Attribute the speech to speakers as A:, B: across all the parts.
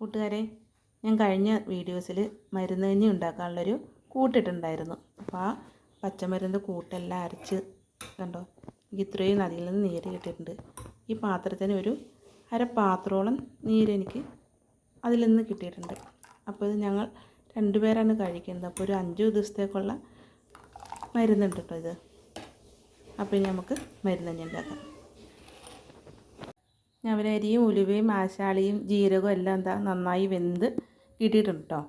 A: കൂട്ടുകാരെ ഞാൻ കഴിഞ്ഞ വീഡിയോസിൽ മരുന്ന് കഞ്ഞി ഉണ്ടാക്കാനുള്ളൊരു കൂട്ടിട്ടുണ്ടായിരുന്നു. അപ്പോൾ ആ പച്ചമരുന്ന് കൂട്ടെല്ലാം അരച്ച് കണ്ടോ എനിക്ക് ഇത്രയും നദിയിൽ നിന്ന് നീര് കിട്ടിയിട്ടുണ്ട്. ഈ പാത്രത്തിന് ഒരു അര നീരെനിക്ക് അതിൽ നിന്ന് കിട്ടിയിട്ടുണ്ട്. അപ്പോൾ ഇത് ഞങ്ങൾ രണ്ടുപേരാണ് കഴിക്കുന്നത്. അപ്പോൾ ഒരു അഞ്ച് ദിവസത്തേക്കുള്ള മരുന്നുണ്ട് കേട്ടോ ഇത്. അപ്പോൾ ഇനി നമുക്ക് മരുന്ന് കഞ്ഞി ഉണ്ടാക്കാം. ഞവരരിയും ഉലുവയും ആശാളിയും ജീരകവും എല്ലാം എന്താ നന്നായി വെന്ത് കിട്ടിയിട്ടുണ്ട് കേട്ടോ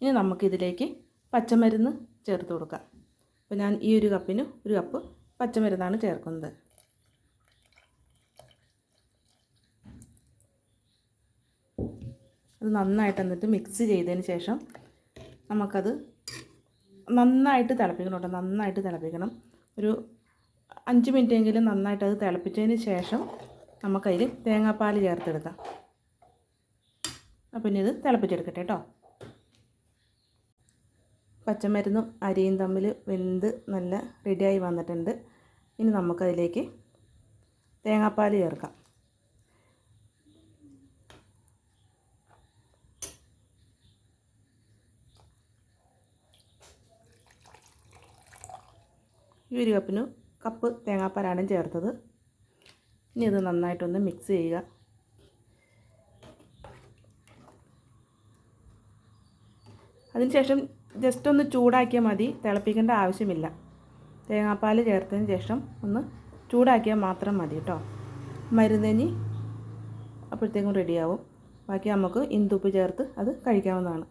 A: ഇനി നമുക്കിതിലേക്ക് പച്ചമരുന്ന് ചേർത്ത് കൊടുക്കാം. അപ്പോൾ ഞാൻ ഈ ഒരു കപ്പിന് ഒരു കപ്പ് പച്ചമരുന്നാണ് ചേർക്കുന്നത്. അത് നന്നായിട്ട് എന്നിട്ട് മിക്സ് ചെയ്തതിന് ശേഷം നമുക്കത് നന്നായിട്ട് തിളപ്പിക്കണം കേട്ടോ നന്നായിട്ട് തിളപ്പിക്കണം. ഒരു അഞ്ച് മിനിറ്റെങ്കിലും നന്നായിട്ട് അത് തിളപ്പിച്ചതിന് ശേഷം നമുക്കതിൽ തേങ്ങാപ്പാൽ ചേർത്തെടുക്കാം. അപ്പം ഇനി ഇത് തിളപ്പിച്ചെടുക്കട്ടെ കേട്ടോ. പച്ചമരുന്നും അരിയും തമ്മിൽ വെന്ത് നല്ല റെഡിയായി വന്നിട്ടുണ്ട്. ഇനി നമുക്കതിലേക്ക് തേങ്ങാപ്പാൽ ചേർക്കാം. ഈ ഒരു കപ്പിന് കപ്പ് തേങ്ങാപ്പാലാണ് ചേർത്തത്. ഇനി ഇത് നന്നായിട്ടൊന്ന് മിക്സ് ചെയ്യുക. അതിനുശേഷം ജസ്റ്റ് ഒന്ന് ചൂടാക്കിയാൽ മതി തിളപ്പിക്കേണ്ട ആവശ്യമില്ല. തേങ്ങാപ്പാൽ ചേർത്തതിന് ശേഷം ഒന്ന് ചൂടാക്കിയാൽ മാത്രം മതി കേട്ടോ. മരുന്നഞ്ഞി അപ്പോഴത്തേക്കും റെഡിയാവും ബാക്കി നമുക്ക് ഇന്തുപ്പ് ചേർത്ത് അത് കഴിക്കാവുന്നതാണ്.